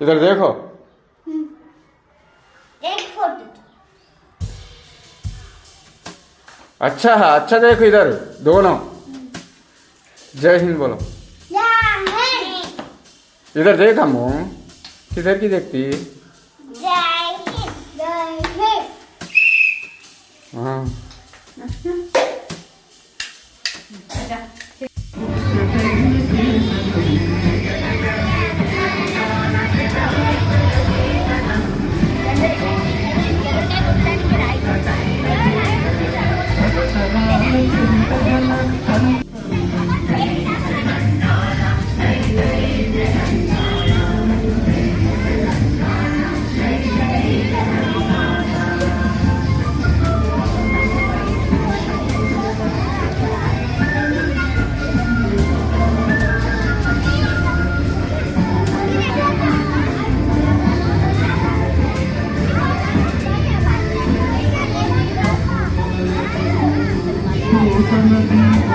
इधर देखो एक फोटो अच्छा है अच्छा देखो इधर दोनों जय हिंद बोलो या है इधर देख अम्मू किधर की देखती जय हिंद जय हिंद हाँ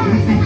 Gracias.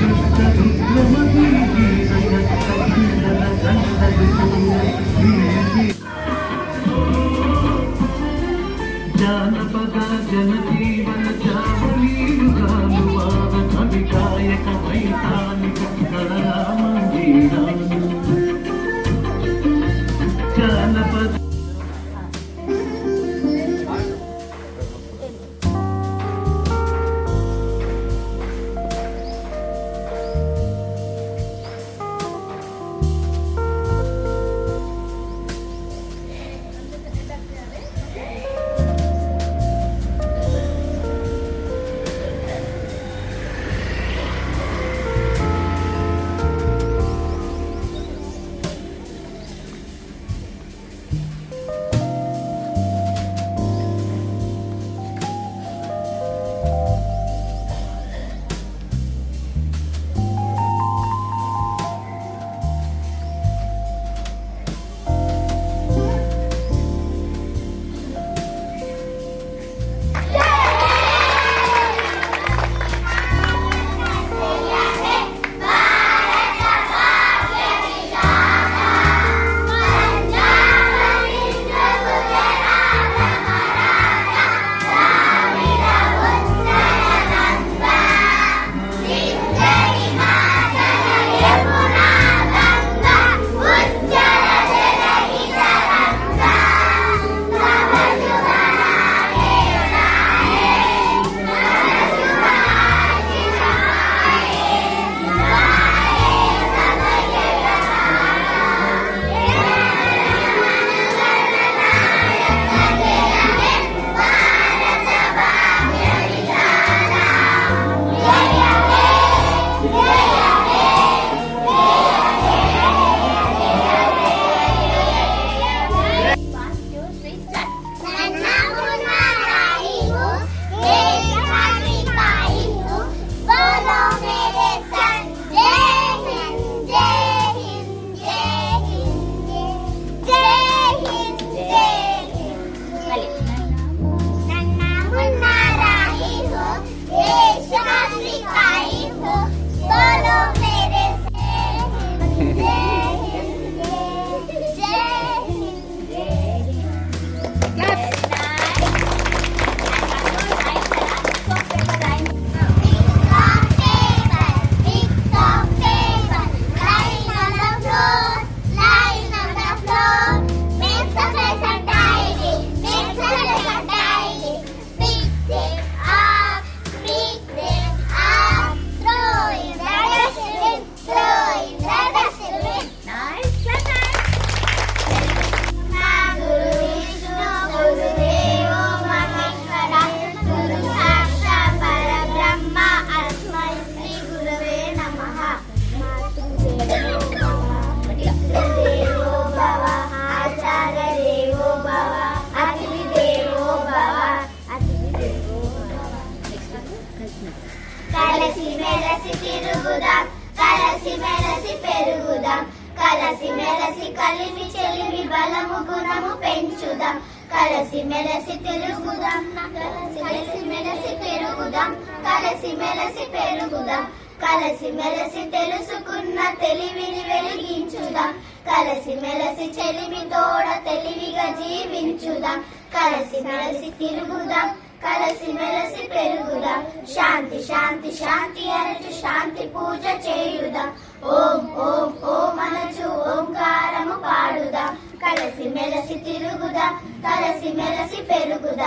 కలసి మెలసి కలిమి చెలిమి బలము గుణము పెంచుదాం. కలసి మెలసి తిరుగుదాం. కలసి మెలసి మెలసి పెరుగుదాం కలసి మెలసి పెరుగుదాం. కలసి మెలసి తెలుసుకున్న తెలివిని వెలిగించుదాం. పెంచుదాం కలసి మెలసి చెలిమి తోడ తెలివిగా జీవించుదాం. కలసి మెలసి తిరుగుదాం. కలసి మెలసి పెరుగుద. శాంతి శాంతి శాంతి అనచు శాంతి పూజ చేయుద. ఓం ఓం ఓం అనచు ఓంకారము పాడుద. కలసి మెలసి తిరుగుద కలసి మెలసి పెరుగుద.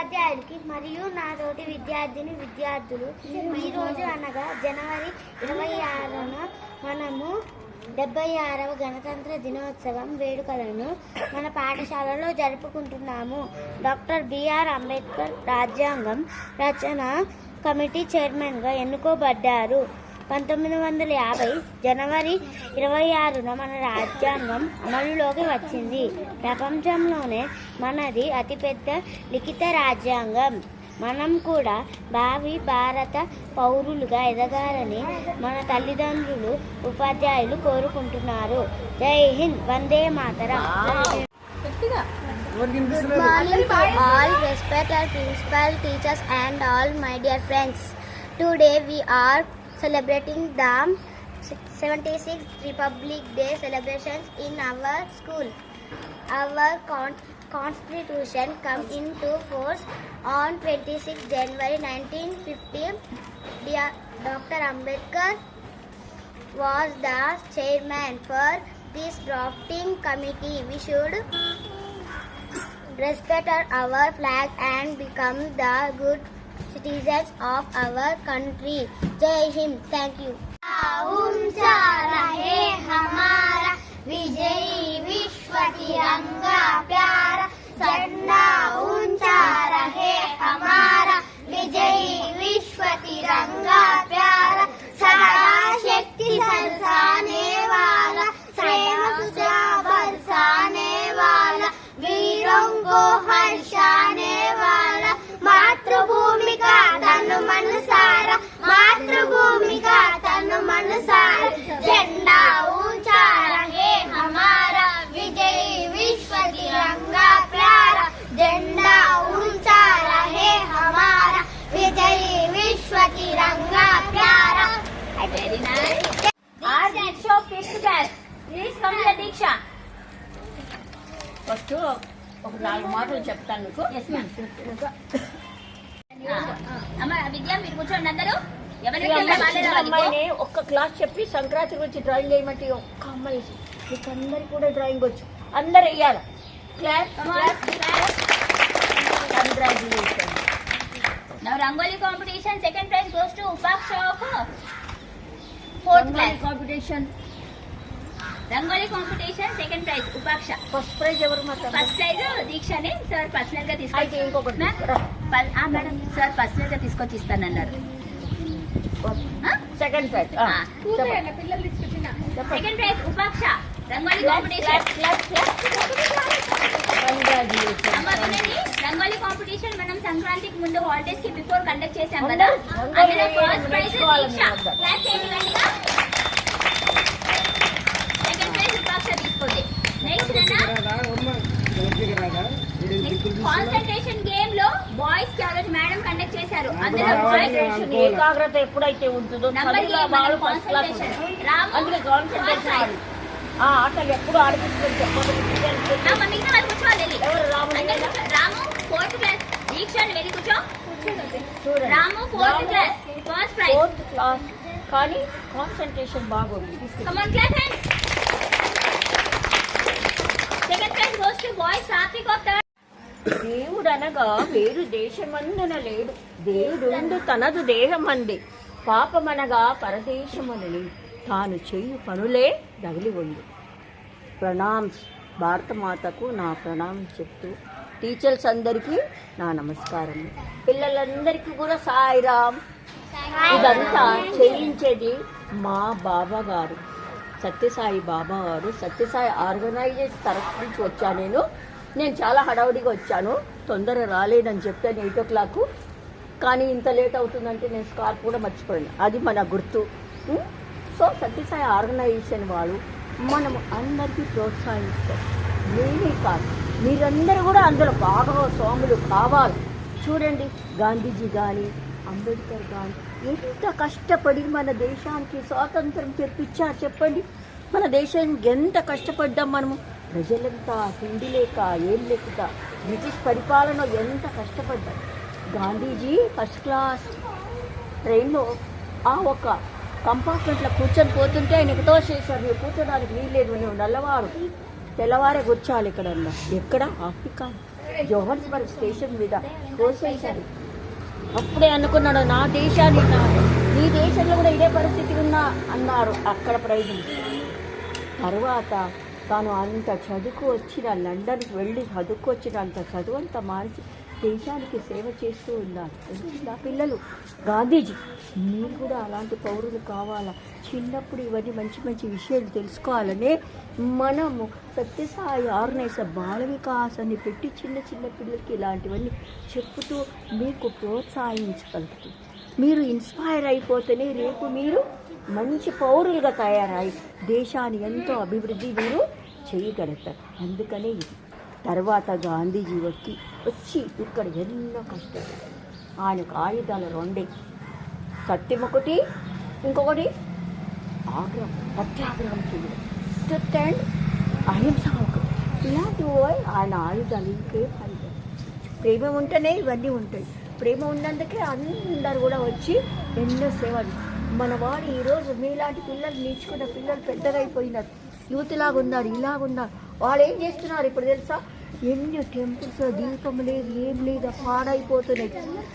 ఉపాధ్యాయులకి మరియు నా తోటి విద్యార్థిని విద్యార్థులు. ఈ రోజు అనగా జనవరి ఇరవై ఆరున మనము డెబ్బై ఆరవ గణతంత్ర దినోత్సవం వేడుకలను మన పాఠశాలలో జరుపుకుంటున్నాము. డాక్టర్ బిఆర్ అంబేద్కర్ రాజ్యాంగం రచన కమిటీ చైర్మన్గా ఎన్నుకోబడ్డారు. పంతొమ్మిది వందల యాభై జనవరి ఇరవై ఆరున మన రాజ్యాంగం అమలులోకి వచ్చింది. ప్రపంచంలోనే మనది అతిపెద్ద లిఖిత రాజ్యాంగం. మనం కూడా భావి భారత పౌరులుగా ఎదగాలని మన తల్లిదండ్రులు ఉపాధ్యాయులు కోరుకుంటున్నారు. జై హింద్ వందే మాతరం. Good morning to all respected principal, teachers and all my dear friends. Today we are celebrating the 76th Republic Day celebrations in our school. Our con- constitution come into force on 26 January 1950. Dear Dr. Ambedkar was the chairman for this drafting committee. We should respect our flag and become the good citizens of our country. Jai Hind. Thank you. हमारा विजयी विश्व तिरंगा प्यारा झंडा ऊँचा रहे हमारा विजयी विश्व तिरंगा प्यारा सदा शक्ति संसाने वाला प्रेम बरसाने वाला वीरों को हर्षाने తను మనసార మాతృభూమి కా తను మనసార జెండా ఊచార హే హమారా విజయ్ విశ్వ తిరంగా ప్యార జెండా ఊచార హే హమారా విజయ్ విశ్వ తిరంగా ప్యార. ఫస్ట్ ఒక నాలుగు మాటలు చెప్తాను నీకు. అమ్మాయిని ఒక్క క్లాస్ చెప్పి సంక్రాంతి గురించి డ్రాయింగ్ చేయమంటే ఒక్క అమ్మాయి మీకు అందరికి కూడా డ్రాయింగ్ వచ్చు. అందరు వెయ్యాలి class congratulation Now Rangoli competition second prize goes to Upaksha of fourth class. Competition Rangoli competition second prize Upaksha. First prize ఎవరు ఫస్ట్ ప్రైజ్ దీక్షని సార్ పర్సనల్గా తీసుకొచ్చి ఇంకొకటి. మేడం సార్ పర్సనల్గా తీసుకొచ్చి ఇస్తానన్నారు? Second prize. Second prize Upaksha. Rangoli competition rangoli మనం సంక్రాంతికి ముందు హాలిడేస్కి బిఫోర్ కండక్ట్ చేశాం కదా. అందులో ఫస్ట్ ప్రైజ్. క్లాస్ చేయండి సెకండ్ ప్రైజ్ ఉపాక్ష తీసుకోండి. నెక్స్ట్ కాన్సన్ట్రేషన్ గేమ్లో బాయ్స్కి మేడం కండక్ట్ చేశారు. అందులో ఏకాగ్రత ఎప్పుడైతే ఉంటుందో నంబర్ చదువులో వాళ్ళు ఫస్ట్ క్లాస్ ఉంటారు. రాము. ఆ ఆటలు ఎప్పుడు ఆడిపిస్తుంది మిగతా వాళ్ళు కూర్చోవాలి వెళ్ళి. ఎవరు రాము? అందరూ కూర్చో. రాము ఫోర్త్ క్లాస్ దీక్ష నువ్వు వెళ్ళి కూర్చో. చూడండి Ramu fourth class first prize fourth class కానీ కాన్సన్ట్రేషన్ బాగుంది. Come on class hands second prize goes to boys Satvik of third దేవుడు అనగా వేరు దేశమందున లేడు. దేవుడు తనదు దేహమంది. పాపమనగా పరదేశమునని. తాను చేయు పనులే తగిలి ఉంది ప్రణామ్స్ భారతమాతకు నా ప్రణామం చెప్తూ టీచర్స్ అందరికీ నా నమస్కారం పిల్లలందరికీ కూడా సాయిరామ్. ఇదంతా చేయించేది మా బాబా గారు సత్యసాయి బాబా గారు సత్యసాయి ఆర్గనైజేషన్ తరఫు నుంచి వచ్చాను నేను. నేను చాలా హడావుడిగా వచ్చాను. తొందర రాలేదని చెప్పాను ఎయిట్ ఓ క్లాక్ కానీ ఇంత లేట్ అవుతుందంటే నేను స్కార్ప్ కూడా మర్చిపోయాను. అది మన గుర్తు. సో సత్యసాయి ఆర్గనైజేషన్ వాళ్ళు మనం అందరికీ ప్రోత్సహిస్తాం నేనే కాదు. మీరందరూ కూడా అందులో భాగస్వాములు కావాలి. చూడండి గాంధీజీ కానీ అంబేద్కర్ కానీ ఎంత కష్టపడి మన దేశానికి స్వాతంత్రం తెప్పించారు చెప్పండి. మన దేశానికి ఎంత కష్టపడ్డాం మనము? ప్రజలంతా తిండి లేక ఏం లేక బ్రిటిష్ పరిపాలన ఎంత కష్టపడ్డారు. గాంధీజీ ఫస్ట్ క్లాస్ ట్రైన్లో ఆ ఒక కంపార్ట్మెంట్లో కూర్చొని పోతుంటే ఆయన ఎక్కడో చేశారు నువ్వు కూర్చోడానికి వీల్లేదు నువ్వు నల్లవారు. తెల్లవారే కూర్చోాలి ఇక్కడ ఎక్కడ? ఆఫ్రికా. జోహన్స్బర్గ్ స్టేషన్ మీద కోసేశారు. అప్పుడే అనుకున్నాడు నా దేశాన్ని నీ దేశంలో కూడా ఇదే పరిస్థితి ఉన్నా అన్నారు అక్కడ ప్రయోజనం తర్వాత తాను అంత చదువుకు వచ్చిన లండన్కి వెళ్ళి చదువుకొచ్చిన అంత చదువు అంత మానిసి దేశానికి సేవ చేస్తూ ఉన్నారు నా పిల్లలు గాంధీజీ మీరు కూడా అలాంటి పౌరులు కావాలా? చిన్నప్పుడు ఇవన్నీ మంచి మంచి విషయాలు తెలుసుకోవాలనే మనము సత్యసాయి ఆర్నేస బాల అని పెట్టి చిన్న చిన్న పిల్లలకి ఇలాంటివన్నీ చెప్పుతూ మీకు ప్రోత్సహించగలుగుతుంది మీరు ఇన్స్పైర్ అయిపోతేనే రేపు మీరు మంచి పౌరులుగా తయారై దేశాన్ని ఎంతో అభివృద్ధి మీరు చేయగలుగుతారు అందుకనే తర్వాత గాంధీజీ వచ్చి వచ్చి ఇక్కడ ఎన్నో కష్టపడ్డారు. ఆయనకు ఆయుధాలు రెండే. సత్యం ఒకటి ఇంకొకటి. ఆగ్రహం సత్యాగ్రహం చేయడం ట్రూత్ అండ్ అహింస ఒకటి. ఇలాంటి ఆయన ఆయుధాలు ఇంకే ఆయుధాలు ప్రేమ ఉంటేనే ఇవన్నీ ఉంటాయి. ప్రేమ ఉన్నందుకే అందరు కూడా వచ్చి ఎన్నో సేవలు. మన వాడు ఈరోజు మీలాంటి పిల్లలు నేర్చుకున్న పిల్లలు పెద్దగా అయిపోయినారు యూత్ లాగా ఇలాగున్నారు. వాళ్ళు ఏం చేస్తున్నారు ఇప్పుడు తెలుసా? ఎన్ని టెంపుల్స్ దీపం లేదు ఏం లేదు పాడైపోతున్నాయి.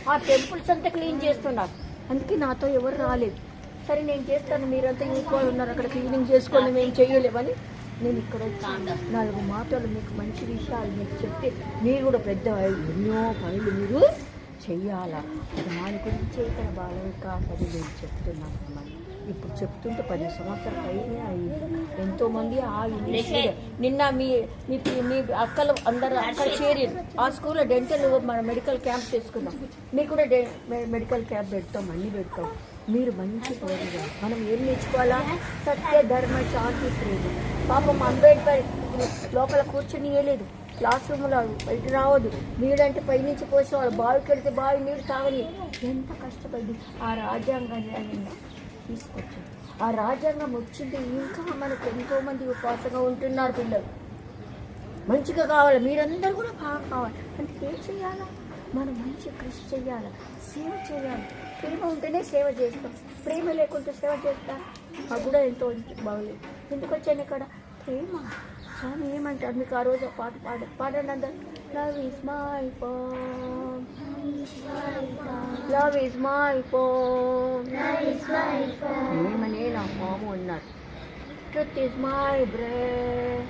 ఆ టెంపుల్స్ అంతా క్లీన్ చేస్తున్నారు. అందుకే నాతో ఎవరు రాలేదు. సరే నేను చేస్తాను. మీరంతా యూత్ వాళ్ళు ఉన్నారు. అక్కడ క్లీనింగ్ చేసుకోండి మేము చేయలేమని నేను ఇక్కడ నాలుగు మాటలు మీకు మంచి విషయాలు మీకు చెప్తే మీరు కూడా పెద్ద ఎన్నో పనులు మీరు చెయ్యాలా దాని గురించి ఇక్కడ బాల నేను చెప్తున్నాను చెప్తుంటే పది సంవత్సరాల పైనే అయింది ఎంతో మంది ఆ ఇంగ్లీష్ నిన్న మీ మీ మీ అక్కలు అందరూ అక్కడ చేరి ఆ స్కూల్లో డెంటల్ మన మెడికల్ క్యాంప్ చేసుకున్నాం మీకు కూడా మెడికల్ క్యాంప్ పెడతాం అన్ని పెడతాం. మీరు మంచి పౌరులు మనం ఏం నేర్చుకోవాలా? సత్య ధర్మ శాంతి ప్రేమ. పాపం అంబేద్కర్ లోపల కూర్చొని ఇవ్వలేదు క్లాస్ రూమ్లో బయట రావద్దు. నీడంటే పైనుంచి పోసేవాడు బావికి వెళ్తే బావి నీరు తాగని ఎంత కష్టపడి ఆ రాజ్యాంగాన్ని తీసుకొచ్చింది ఆ రాజ్యాంగం వచ్చింది. ఇంకా మనకు ఎంతో మంది ఉపవాసంగా ఉంటున్నారు పిల్లలు. మంచిగా కావాలి. మీరందరూ కూడా బాగా కావాలి. అంటే ఏం చేయాలా? మనం మంచి కృషి చేయాలి? సేవ చేయాలి? ప్రేమ ఉంటేనే సేవ చేస్తాం. ప్రేమ లేకుంటే సేవ చేస్తా? అది కూడా ఎంతో బాగలేదు ఎందుకు వచ్చాను ఇక్కడ? ప్రేమ. స్వామి ఏమంటారు? మీకు ఆ రోజు పాట పాడ పాడండి అందరు. Love is my phone love is my phone ప్రేమనే నా పాము అన్నారు ట్రుత్ ఇస్ మై బ్రెడ్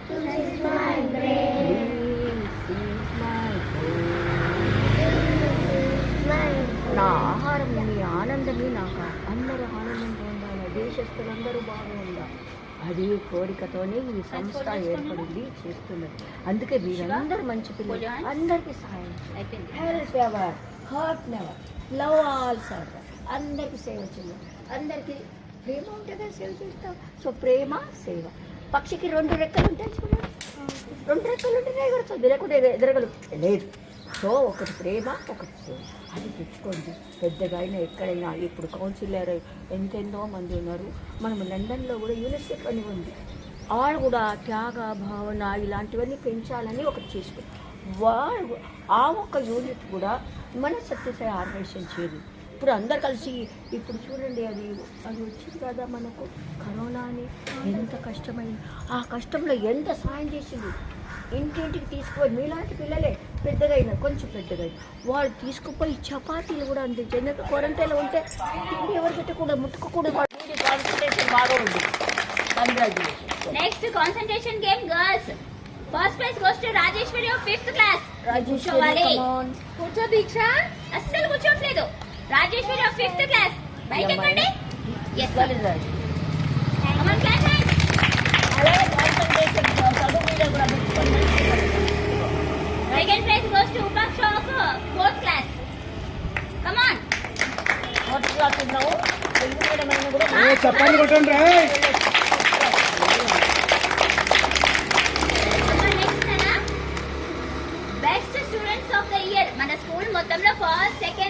నా ఆహారం మీ ఆనందమే నాకు అందరూ ఆనందంగా ఉండాలి. దేశస్తులందరూ బాగా ఉండాలి. అది కోరికతోనే ఈ సంస్థ ఏర్పడింది చేస్తున్నది. అందుకే మీరందరూ మంచి పిల్లలు. అందరికీ సహాయం help ever hurt never love all serve అందరికీ సేవ చేయాలి అందరికీ ప్రేమ ఉంటుందా సేవ చేస్తాం. సో ప్రేమ సేవ. పక్షికి రెండు రెక్కలు ఉంటాయి చూడండి. రెండు రెక్కలు ఉంటేనే ఎగురుతుంది లేకుంటే ఎగరగలు లేదు. సో ఒకటి ప్రేమ ఒకటి ప్రేమ అది తెచ్చుకోండి. పెద్దగా అయినా ఎక్కడైనా ఇప్పుడు కౌన్సిలర్ ఎంతెంతో మంది ఉన్నారు. మనం లండన్లో కూడా యూనిసెఫ్ అని ఉంది. వాళ్ళు కూడా త్యాగ భావన ఇలాంటివన్నీ పెంచాలని ఒకటి చేసుకో వాళ్ళు ఆ ఒక్క యూనిట్ కూడా మన సత్యసాయి ఆర్గనైజేషన్ చేయదు ఇప్పుడు అందరు కలిసి ఇప్పుడు చూడండి అది అది వచ్చింది కదా మనకు. కరోనా అని ఎంత కష్టమైంది. ఆ కష్టంలో ఎంత సాయం చేసింది? ఇంటింటికి తీసుకుపోయి మీలాంటి పిల్లలే పెద్దగా అయినా కొంచెం పెద్దగా అయినా వాళ్ళు తీసుకుపోయి చపాతీలు కూడా అందించారు ఎందుకంటే క్వారంటైన్లో ఉంటే తిండి ఎవరికైతే కూడా ముట్టుకోకూడదు కాన్సన్ట్రేషన్ బాగా ఉంది. Next concentration game girls first prize goes to Rajeshwari of fifth class Rajeshwari. కూర్చో దీక్ష అస్సలు కూర్చోట్లేదు. రాజేశ్వరి ఫిఫ్త్ క్లాస్ బైక్ ఎక్కండి. Yes. Second prize of fourth class come on fourth class ఉన్నావు. తెలుగు మీడియం అయినా కూడా చప్పట్లు కొట్టండి రే. Best students of the year మన స్కూల్ మొత్తంలో ఫస్ట్ సెకండ్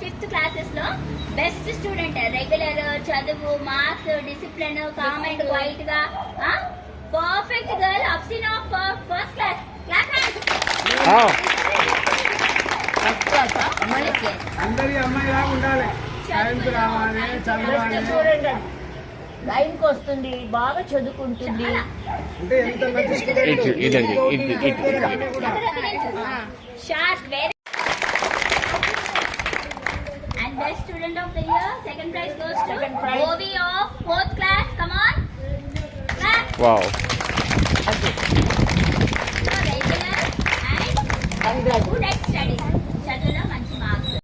ఫిఫ్త్ క్లాసెస్లో బెస్ట్ స్టూడెంట్ రెగ్యులర్ చదువు మార్క్స్ డిసిప్లిన్ కామ్ అండ్ వైట్గా perfect girl అప్సిన్ of first class class first క్లాసా అందరి అమ్మాయి Second prize goes to of fourth class. Come on. back. Wow.